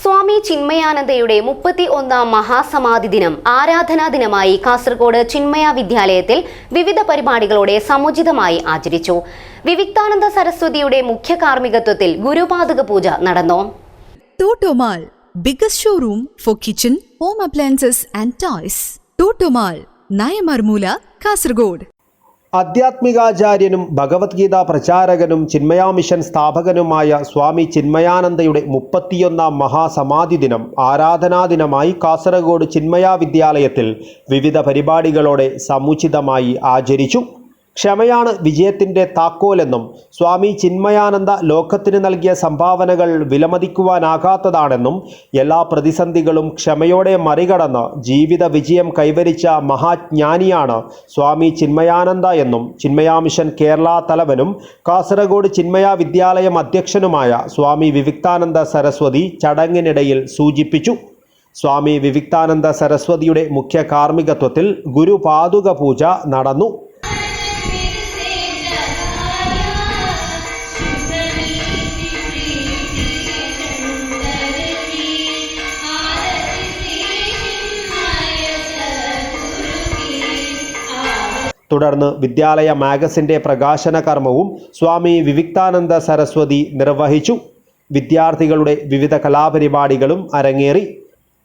സ്വാമി ചിന്മയാനന്ദയുടെ മുപ്പത്തി ഒന്നാം മഹാസമാധി ദിനം ആരാധനാ ദിനമായി കാസർഗോഡ് ചിന്മയ വിദ്യാലയത്തിൽ വിവിധ പരിപാടികളോടെ സമുചിതമായി ആചരിച്ചു വിവിക്താനന്ദ സരസ്വതിയുടെ മുഖ്യ കാർമ്മികത്വത്തിൽ ഗുരുപാതക പൂജ നടന്നു Toto Mall biggest showroom for kitchen home appliances and toys. Toto Mall Naimarmoola Kasargod. ആധ്യാത്മികാചാര്യനും ഭഗവത്ഗീത പ്രചാരകനും ചിന്മയാ മിഷൻ സ്ഥാപകനുമായ സ്വാമി ചിന്മയാനന്ദയുടെ മുപ്പത്തിയൊന്നാം മഹാസമാധി ദിനം ആരാധനാ ദിനമായി കാസർഗോഡ് ചിന്മയാ വിദ്യാലയത്തിൽ വിവിധ പരിപാടികളോടെ സമുചിതമായി ആചരിച്ചു. ക്ഷമയാണ് വിജയത്തിന്റെ താക്കോലെന്നും സ്വാമി ചിന്മയാനന്ദ ലോകത്തിന് നൽകിയ സംഭാവനകൾ വിലമതിക്കുവാനാകാത്തതാണെന്നും എല്ലാ പ്രതിസന്ധികളും ക്ഷമയോടെ മറികടന്ന് ജീവിത വിജയം കൈവരിച്ച മഹാജ്ഞാനിയാണ് സ്വാമി ചിന്മയാനന്ദ എന്നും ചിന്മയാ മിഷൻ കേരള തലവനും കാസർഗോഡ് ചിന്മയ വിദ്യാലയം അധ്യക്ഷനുമായ സ്വാമി വിവിക്താനന്ദ സരസ്വതി ചടങ്ങിനിടയിൽ സൂചിപ്പിച്ചു. സ്വാമി വിവിക്താനന്ദ സരസ്വതിയുടെ മുഖ്യ കാർമ്മികത്വത്തിൽ ഗുരുപാതുക പൂജ നടന്നു. തുടർന്ന് വിദ്യാലയ മാഗസിന്റെ പ്രകാശന കർമ്മവും സ്വാമി വിവിക്താനന്ദ സരസ്വതി നിർവഹിച്ചു. വിദ്യാർത്ഥികളുടെ വിവിധ കലാപരിപാടികളും അരങ്ങേറി.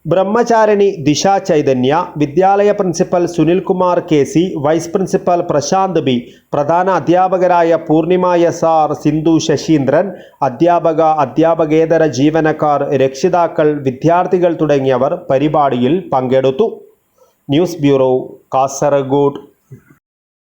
Brahmacharini Disha Chaitanya Vidyalaya principal Sunilkumar K C vice principal Prashanth B പ്രധാന അധ്യാപകരായ പൂർണിമ എസ് ആർ സിന്ധു ശശീന്ദ്രൻ അധ്യാപക അധ്യാപകേതര ജീവനക്കാർ രക്ഷിതാക്കൾ വിദ്യാർത്ഥികൾ തുടങ്ങിയവർ പരിപാടിയിൽ പങ്കെടുത്തു. News bureau Kasaragod.